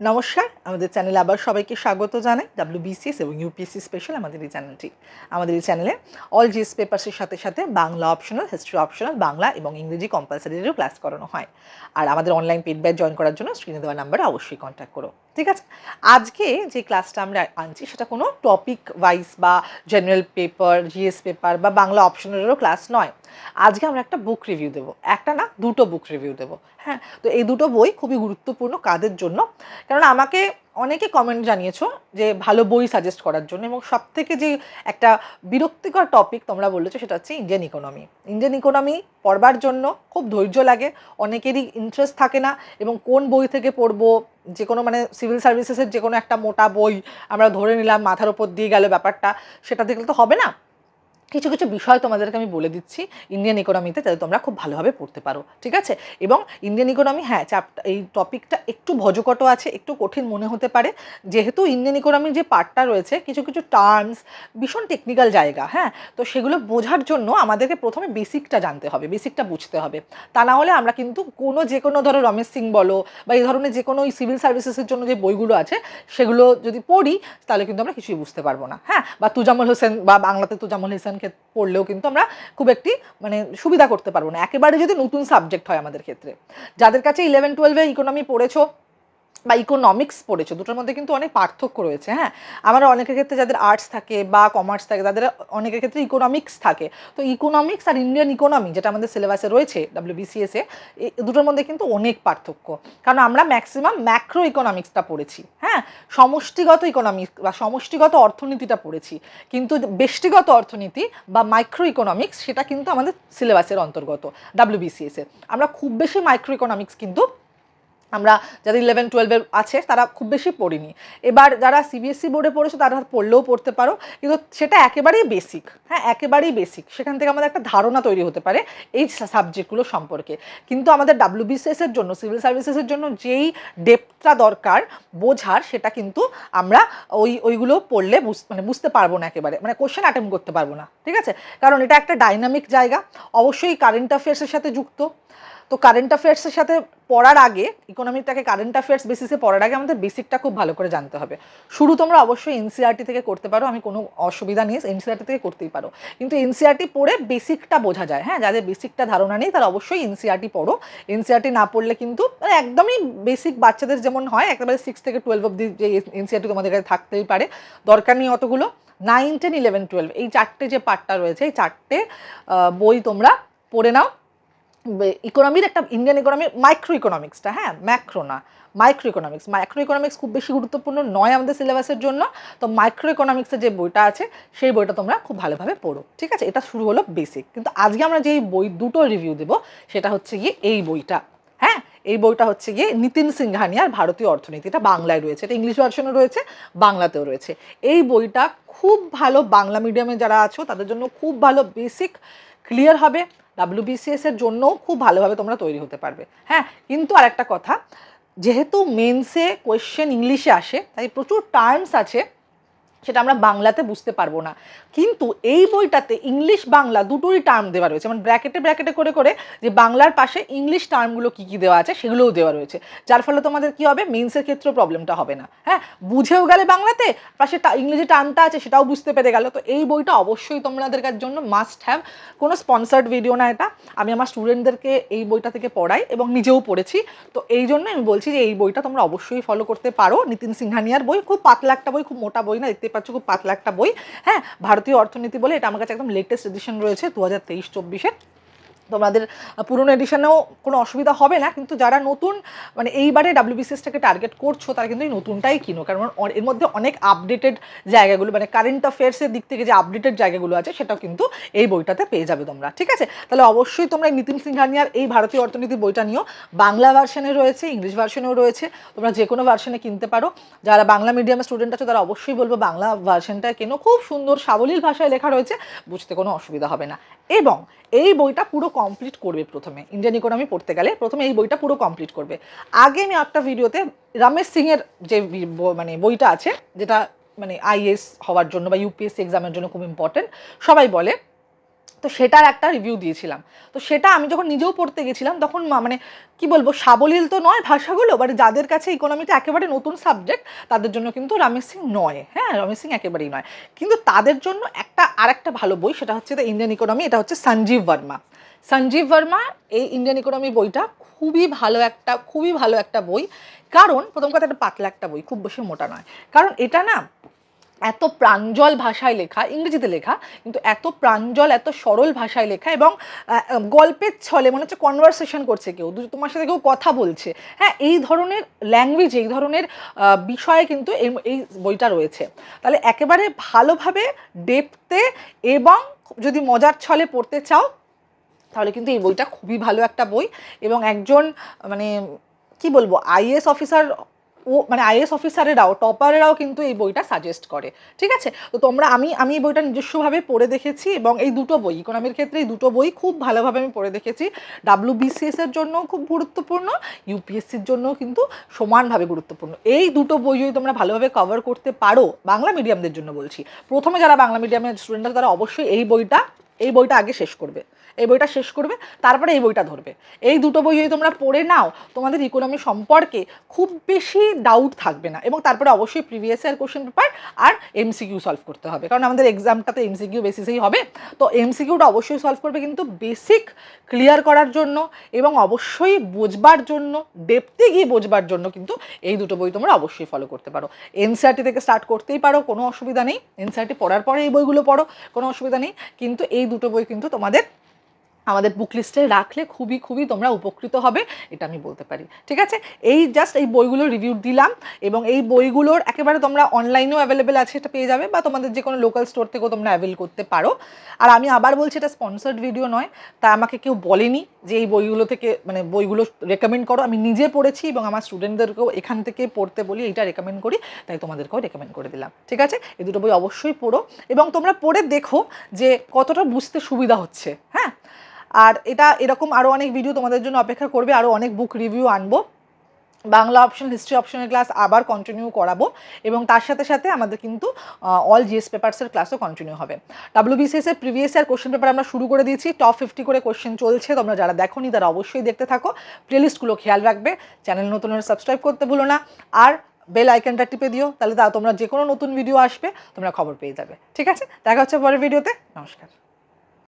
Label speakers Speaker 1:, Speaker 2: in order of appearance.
Speaker 1: নমস্কার, আমাদের চ্যানেলে আবার সবাইকে স্বাগত জানাই। ডাব্লিউবিসিএস এবং ইউপিএসসি স্পেশাল আমাদের এই চ্যানেলটি। আমাদের এই চ্যানেলে অল জিএস পেপার্সের সাথে সাথে Bangla optional history optional Bangla এবং ইংরেজি কম্পালসারিরও ক্লাস করানো হয়। আর আমাদের অনলাইন পেড জয়েন করার জন্য স্ক্রিনে দেওয়া নাম্বারে অবশ্যই কন্ট্যাক্ট করো। ঠিক আছে? আজকে যে ক্লাসটা আমরা আনছি সেটা কোনো টপিক ওয়াইজ বা জেনারেল পেপার জিএস পেপার বা বাংলা অপশনেরও ক্লাস নয়। আজকে আমরা একটা বুক রিভিউ দেবো। একটা না, দুটো বুক রিভিউ দেবো। হ্যাঁ তো এই দুটো বই খুবই গুরুত্বপূর্ণ কাদের জন্য? কারণ আমাকে অনেকে কমেন্ট জানিয়েছো যে ভালো বই সাজেস্ট করার জন্য এবং সব থেকে যে একটা বিরক্তিকর টপিক তোমরা বলেছ সেটা হচ্ছে ইন্ডিয়ান ইকোনমি ইন্ডিয়ান ইকোনমি পড়বার জন্য খুব ধৈর্য লাগে, অনেকেরই ইন্টারেস্ট থাকে না এবং কোন বই থেকে পড়ব, যে কোনো মানে সিভিল সার্ভিসেসের যে কোনো একটা মোটা বই আমরা ধরে নিলাম মাথার ওপর দিয়ে গেল ব্যাপারটা, সেটা দেখলে তো হবে না। কিছু কিছু বিষয় তোমাদেরকে আমি বলে দিচ্ছি ইন্ডিয়ান ইকোনমিতে যাতে তোমরা খুব ভালোভাবে পড়তে পারো, ঠিক আছে? এবং ইন্ডিয়ান ইকোনমি হ্যাঁ চ্যাপ্টার এই টপিকটা একটু ভজকট আছে, একটু কঠিন মনে হতে পারে। যেহেতু ইন্ডিয়ান ইকোনমির যে পার্টটা রয়েছে, কিছু কিছু টার্মস ভীষণ টেকনিক্যাল জায়গা হ্যাঁ? তো সেগুলো বোঝার জন্য আমাদেরকে প্রথমে বেসিকটা জানতে হবে বেসিকটা বুঝতে হবে। তা না হলে আমরা কিন্তু কোনো যে কোনো, ধরো রমেশ সিং বলো বা এই ধরনের যে কোনো সিভিল সার্ভিসেসের জন্য যে বইগুলো আছে, সেগুলো যদি পড়ি, তাহলে কিন্তু আমরা কিছুই বুঝতে পারব না হ্যাঁ? বা তুজামুল হোসেন বা বাংলাতে তুজামুল হোসেনকে পড়লেও কিন্তু আমরা খুব একটি মানে সুবিধা করতে পারব না। একেবারে যদি নতুন সাবজেক্ট হয় আমাদের ক্ষেত্রে। যাদের কাছে ইলেভেন টুয়েলভে ইকোনমি পড়েছো বা ইকোনমিক্স পড়েছো, দুটোর মধ্যে কিন্তু অনেক পার্থক্য রয়েছে হ্যাঁ? আমার অনেকের ক্ষেত্রে যাদের আর্টস থাকে বা কমার্স থাকে, তাদের অনেকের ক্ষেত্রে ইকোনমিক্স থাকে। তো ইকোনমিক্স আর ইন্ডিয়ান ইকোনমি যেটা আমাদের সিলেবাসে রয়েছে ডাব্লিউবিসিএসে দুটোর মধ্যে কিন্তু অনেক পার্থক্য। কারণ আমরা ম্যাক্সিমাম ম্যাক্রো ইকোনমিক্সটা পড়েছি হ্যাঁ? সমষ্টিগত ইকোনমিক্স বা সমষ্টিগত অর্থনীতিটা পড়েছি। কিন্তু ব্যষ্টিগত অর্থনীতি বা মাইক্রো ইকোনমিক্স সেটা কিন্তু আমাদের সিলেবাসের অন্তর্গত ডাব্লিউবিসিএসে আমরা খুব বেশি মাইক্রো ইকোনমিক্স কিন্তু আমরা যাদের ইলেভেন টুয়েলভের আছে, তারা খুব বেশি পড়িনি। এবার যারা সিবিএসসি বোর্ডে পড়েছে, তারা পড়লেও পড়তে পারো। কিন্তু সেটা একেবারেই বেসিক হ্যাঁ একেবারেই বেসিক সেখান থেকে আমাদের একটা ধারণা তৈরি হতে পারে এই সাবজেক্টগুলো সম্পর্কে। কিন্তু আমাদের ডাব্লিউবিসিএস এর জন্য সিভিল সার্ভিসেসের জন্য যেই ডেপটা দরকার, বোঝার, সেটা কিন্তু আমরা ওই, ওইগুলো পড়লে মানে বুঝতে পারব না একেবারে। মানে কোশ্চেন অ্যাটেম্প করতে পারব না, ঠিক আছে? কারণ এটা একটা ডাইনামিক জায়গা। অবশ্যই কারেন্ট অ্যাফেয়ার্সের সাথে যুক্ত। তো কারেন্ট অ্যাফেয়ার্সের সাথে পড়ার আগে ইকোনমিটাকে কারেন্ট অ্যাফেয়ার্স বেসিসে পড়ার আগে আমাদের বেসিকটা খুব ভালো করে জানতে হবে। শুরু তোমরা অবশ্যই এনসিআরটি থেকে করতে পারো, আমি কোনো অসুবিধা নেই এনসিআরটি থেকে করতেই পারো। কিন্তু এনসিআরটি পড়ে বেসিকটা বোঝা যায়। হ্যাঁ যাদের বেসিকটা ধারণা নেই, তারা অবশ্যই এনসিআরটি পড়ো। এনসিআরটি না পড়লে কিন্তু মানে একদমই বেসিক বাচ্চাদের যেমন হয়, একেবারে সিক্স থেকে টুয়েলভ অব্দি যে এনসিআরটি তোমাদের কাছে থাকতেই পারে। দরকার নেই অতগুলো। নাইন টেন ইলেভেন টুয়েলভ এই চারটে যে পার্টটা রয়েছে, এই চারটে বই তোমরা পড়ে নাও। ইকোনমির একটা ইন্ডিয়ান ইকোনমির মাইক্রো ইকোনমিক্সটা হ্যাঁ? ম্যাক্রো না মাইক্রো ইকোনমিক্স মাইক্রো ইকোনমিক্স খুব বেশি গুরুত্বপূর্ণ নয় আমাদের সিলেবাসের জন্য। তো মাইক্রো ইকোনমিক্সের যে বইটা আছে, সেই বইটা তোমরা খুব ভালোভাবে পড়ো, ঠিক আছে? এটা শুরু হলো বেসিক কিন্তু আজকে আমরা যেই বই, দুটো রিভিউ দেবো, সেটা হচ্ছে গিয়ে এই বইটা হ্যাঁ? এই বইটা হচ্ছে গিয়ে নিতিন সিংহানিয়ার ভারতীয় অর্থনীতি এটা বাংলায় রয়েছে। এটা ইংলিশ ভার্সনও রয়েছে, বাংলাতেও রয়েছে। এই বইটা খুব ভালো, বাংলা মিডিয়ামে যারা আছো, তাদের জন্য খুব ভালো বেসিক ক্লিয়ার হবে। ডাব্লিউবিসিএস এর জন্যও খুব ভালোভাবে তোমরা তৈরি হতে পারবে। হ্যাঁ কিন্তু আরেকটা কথা, যেহেতু মেন্সে কোয়েশ্চেন ইংলিশে আসে, তাই প্রচুর টার্মস আছে সেটা আমরা বাংলাতে বুঝতে পারব না। কিন্তু এই বইটাতে ইংলিশ বাংলা দুটোই টার্ম দেওয়া রয়েছে। মানে ব্র্যাকেটে ব্র্যাকেটে করে করে যে বাংলার পাশে ইংলিশ টার্মগুলো কী কী দেওয়া আছে সেগুলোও দেওয়া রয়েছে। যার ফলে তোমাদের কি হবে? মেন্সের ক্ষেত্রেও প্রবলেমটা হবে না। হ্যাঁ? বুঝেও গেলে বাংলাতে, পাশে ইংরেজি টার্মটা আছে সেটাও বুঝতে পেরে গেল। তো এই বইটা অবশ্যই তোমাদের জন্য মাস্ট হ্যাভ কোনো স্পন্সার্ড ভিডিও না এটা। আমি আমার স্টুডেন্টদেরকে এই বইটা থেকে পড়াই এবং নিজেও পড়েছি। তো এই জন্য আমি বলছি যে এই বইটা তোমরা অবশ্যই ফলো করতে পারো। নিতিন সিংহানিয়ার বই, খুব পাতলা একটা বই, খুব মোটা বই না, দেখতে পাচ্ছ খুব পাতলা একটা বই। হ্যাঁ ভারতীয় অর্থনীতি বলে এটা আমার কাছে একদম লেটেস্ট এডিশন রয়েছে, দু হাজার তেইশ চব্বিশের। তোমাদের পুরনো এডিশনেও কোনো অসুবিধা হবে না, কিন্তু যারা নতুন মানে এইবারে ডাব্লিউবিসিএসটাকে টার্গেট করছ, তারা কিন্তু এই নতুনটাই কিনো। কারণ এর মধ্যে অনেক আপডেটেড জায়গাগুলো মানে কারেন্ট অ্যাফেয়ার্সের দিক থেকে যে আপডেটেড জায়গাগুলো আছে, সেটাও কিন্তু এই বইটাতে পেয়ে যাবে তোমরা, ঠিক আছে? তাহলে অবশ্যই তোমরা নিতিন সিংহানিয়ার এই ভারতীয় অর্থনীতি বইটা নিও। বাংলা ভার্সনে রয়েছে, ইংলিশ ভার্সনেও রয়েছে, তোমরা যে কোনো ভার্সনে কিনতে পারো। যারা বাংলা মিডিয়ামের স্টুডেন্ট আছে, তারা অবশ্যই বলব বাংলা ভার্সনটা কেনো। খুব সুন্দর সাবলীল ভাষায় লেখা রয়েছে, বুঝতে কোনো অসুবিধা হবে না। এবং এই বইটা পুরো কমপ্লিট করবে প্রথমে। ইন্ডিয়ান ইকোনমি পড়তে গেলে প্রথমে এই বইটা পুরো কমপ্লিট করবে। আগে আমি একটা ভিডিওতে রমেশ সিংয়ের যে মানে বইটা আছে, যেটা মানে আইএস হওয়ার জন্য বা ইউপিএসসি এক্সামের জন্য খুব ইম্পর্টেন্ট সবাই বলে তো সেটার একটা রিভিউ দিয়েছিলাম। তো সেটা আমি যখন নিজেও পড়তে গেছিলাম, তখন মানে কি বলব, সাবলীল তো নয় ভাষাগুলো বাট যাদের কাছে ইকোনমিটা একেবারে নতুন সাবজেক্ট তাদের জন্য কিন্তু রমেশ সিং নয়। হ্যাঁ রমেশ সিং একেবারেই নয়। কিন্তু তাদের জন্য একটা আর একটা ভালো বই, সেটা হচ্ছে দ্য ইন্ডিয়ান ইকোনমি এটা হচ্ছে সঞ্জীব বর্মা। সঞ্জীব বর্মা, এই ইন্ডিয়ান ইকোনমি বইটা খুবই ভালো একটা, খুবই ভালো একটা বই। কারণ, প্রথম কথা একটা পাতলা একটা বই, খুব বেশি মোটা নয়। কারণ এটা না এত প্রাঞ্জল ভাষায় লেখা, ইংরেজিতে লেখা, কিন্তু এত প্রাঞ্জল, এত সরল ভাষায় লেখা এবং গল্পের ছলে মনে হচ্ছে কনভারসেশন করছে কেউ তোমার সাথে কেউ কথা বলছে। হ্যাঁ এই ধরনের ল্যাঙ্গুয়েজ এই ধরনের বিষয়ে কিন্তু এই এই বইটা রয়েছে। তাহলে একেবারে ভালোভাবে ডেপতে এবং যদি মজার ছলে পড়তে চাও, তাহলে কিন্তু এই বইটা খুবই ভালো একটা বই এবং একজন মানে কি বলব আইএস অফিসার ও মানে আইএস অফিসারেরাও টপারেরাও কিন্তু এই বইটা সাজেস্ট করে, ঠিক আছে? তো তোমরা, আমি আমি এই বইটা নিজস্বভাবে পড়ে দেখেছি এবং এই দুটো বই, ইকোনমির ক্ষেত্রে এই দুটো বই খুব ভালোভাবে আমি পড়ে দেখেছি। ডাব্লিউ বিসিএস এর জন্য খুব গুরুত্বপূর্ণ ইউপিএসসির জন্য কিন্তু সমানভাবে গুরুত্বপূর্ণ। এই দুটো বই যদি তোমরা ভালোভাবে কভার করতে পারো, বাংলা মিডিয়ামদের জন্য বলছি। প্রথমে যারা বাংলা মিডিয়ামের স্টুডেন্টরা তারা অবশ্যই এই বইটা এই বইটা আগে শেষ করবে। এই বইটা শেষ করবে, তারপরে এই বইটা ধরবে। এই দুটো বই যদি তোমরা পড়ে নাও, তোমাদের ইকোনমি সম্পর্কে খুব বেশি ডাউট থাকবে না এবং তারপরে অবশ্যই প্রিভিয়াস ইয়ার কোশ্চেন পেপার আর এমসিকিউ সলভ করতে হবে। কারণ আমাদের এক্সামটা তো এমসিকিউ বেসিসেই হবে। তো এমসিকিউটা অবশ্যই সলভ করবে কিন্তু বেসিক ক্লিয়ার করার জন্য এবং অবশ্যই বোঝবার জন্য ডেপতে গিয়ে বোঝবার জন্য কিন্তু এই দুটো বই তোমরা অবশ্যই ফলো করতে পারো। এনসিআরটি থেকে স্টার্ট করতেই পারো, কোনো অসুবিধা নেই। এনসিআরটি পড়ার পরে এই বইগুলো পড়ো, কোনো অসুবিধা নেই। কিন্তু এই দুটো বই কিন্তু তোমাদের আমাদের বুক লিস্টে রাখলে খুবই খুবই তোমরা উপকৃত হবে, এটা আমি বলতে পারি। ঠিক আছে? এই জাস্ট এই বইগুলোর রিভিউ দিলাম এবং এই বইগুলোর একেবারে তোমরা অনলাইনেও অ্যাভেলেবেল আছে, এটা পেয়ে যাবে বা তোমাদের যে কোনো লোকাল স্টোর থেকেও তোমরা অ্যাভেল করতে পারো। আর আমি আবার বলছি, এটা স্পন্সার্ড ভিডিও নয়, তা আমাকে কেউ বলেনি যে এই বইগুলো থেকে মানে বইগুলো রেকমেন্ড করো। আমি নিজে পড়েছি এবং আমার স্টুডেন্টদেরকেও এখান থেকে পড়তে বলি এটা রেকমেন্ড করি, তাই তোমাদেরকেও রেকমেন্ড করে দিলাম। ঠিক আছে? এই দুটো বই অবশ্যই পড়ো এবং তোমরা পড়ে দেখো যে কতটা বুঝতে সুবিধা হচ্ছে হ্যাঁ? আর এটা এরকম আরও অনেক ভিডিও তোমাদের জন্য অপেক্ষা করবে আরও অনেক বুক রিভিউ আনব। বাংলা অপশন হিস্ট্রি অপশনের ক্লাস আবার কন্টিনিউ করাবো এবং তার সাথে সাথে আমাদের কিন্তু অল জিএস পেপার্সের ক্লাসও কন্টিনিউ হবে। ডাব্লিউবিসিএস এর প্রিভিয়াস ইয়ার কোশ্চেন পেপার আমরা শুরু করে দিয়েছি টপ ফিফটি করে কোশ্চেন চলছে, তোমরা যারা দেখোনি তারা অবশ্যই দেখতে থাকো। প্লেলিস্টগুলো খেয়াল রাখবে চ্যানেল নতুন সাবস্ক্রাইব করতে ভুলো না। আর বেল আইকনটা টিপে দিও, তাহলে তা তোমরা যে কোনো নতুন ভিডিও আসবে, তোমরা খবর পেয়ে যাবে। ঠিক আছে? দেখা হচ্ছে পরের ভিডিওতে নমস্কার।